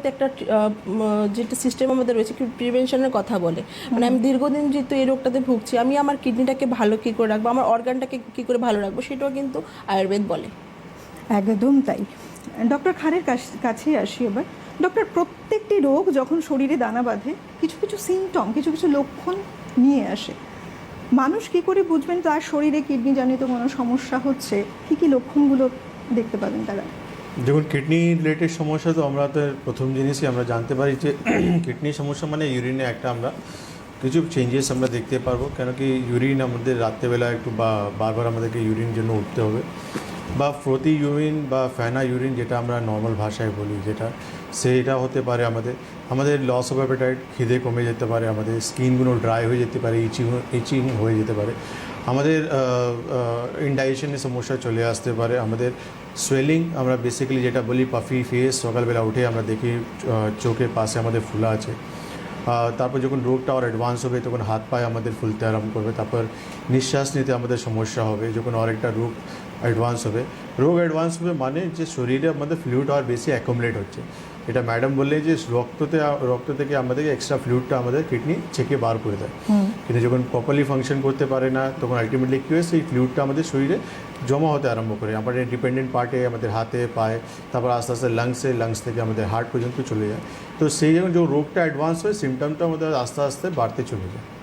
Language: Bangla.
তো একটা যেটা সিস্টেম আমাদের রয়েছে প্রিভেনশনের কথা বলে। মানে আমি দীর্ঘদিন যেহেতু এই রোগটাতে ভুগছি, আমি আমার কিডনিটাকে ভালো কী করে রাখব, আমার অর্গানটাকে কী করে ভালো রাখব, সেটাও কিন্তু আয়ুর্বেদ বলে। একদম তাই। ডক্টর খানের কাছ- আসি এবার। ডক্টর প্রত্যেকটি রোগ যখন শরীরে দানা বাঁধে, কিছু কিছু সিমটম কিছু কিছু লক্ষণ নিয়ে আসে। মানুষ কি করে বুঝবেন, তার শরীরে কিডনি জনিত কোনো সমস্যা হচ্ছে? কী কী লক্ষণগুলো দেখতে পাবেন তারা? দেখুন কিডনি রিলেটেড সমস্যা তো আমরা তো প্রথম জিনিসই আমরা জানতে পারি যে কিডনির সমস্যা মানে ইউরিনে একটা আমরা কিছু চেঞ্জেস আমরা দেখতে পারব। কেন কি ইউরিন আমাদের রাত্রেবেলা একটু বা বারবার আমাদেরকে ইউরিন জন্য উঠতে হবে। বা প্রতি ইউরিন বা ফ্যানা ইউরিন যেটা আমরা নর্মাল ভাষায় বলি যেটা, সেটা হতে পারে আমাদের আমাদের লস অফ অ্যাপেটাইট খিদে কমে যেতে পারে, আমাদের স্কিনগুলো ড্রাই হয়ে যেতে পারে ইচিং ইচিং হয়ে যেতে পারে। আমাদের ইনডাইজেশনের সমস্যা চলে আসতে পারে। আমাদের সোয়েলিং আমরা বেসিক্যালি যেটা বলি পাফি ফেস সকালবেলা উঠে আমরা দেখি চোখের পাশে আমাদের ফুলা আছে। তারপর যখন রোগটা আর অ্যাডভান্স হবে, তখন হাত পায়ে আমাদের ফুলতে আরম্ভ করবে। তারপর নিঃশ্বাস নিতে আমাদের সমস্যা হবে, যখন আর একটা রোগ অ্যাডভান্স হবে। রোগ অ্যাডভান্স হবে মানে যে শরীরে আমাদের ফ্লুইড আর বেশি অ্যাকোমোলেট হচ্ছে। এটা ম্যাডাম বললে যে রক্ততে, রক্ত থেকে আমাদের এক্সট্রা ফ্লুইডটা আমাদের কিডনি ছেঁকে বার করে দেয়। কিন্তু যখন প্রপারলি ফাংশন করতে পারে না, তখন আলটিমেটলি কী হয়, সেই ফ্লুইডটা আমাদের শরীরে জমা হতে আরম্ভ করে। আমাদের ডিপেন্ডেন্ট পার্টে আমাদের হাতে, পায়ে, তারপর আস্তে আস্তে লাংসে লাংস থেকে আমাদের হার্ট পর্যন্ত চলে যায়। তো সেই যখন যে রোগটা অ্যাডভান্স হয় সিমটমটা আমাদের আস্তে আস্তে বাড়তে চলে যায়।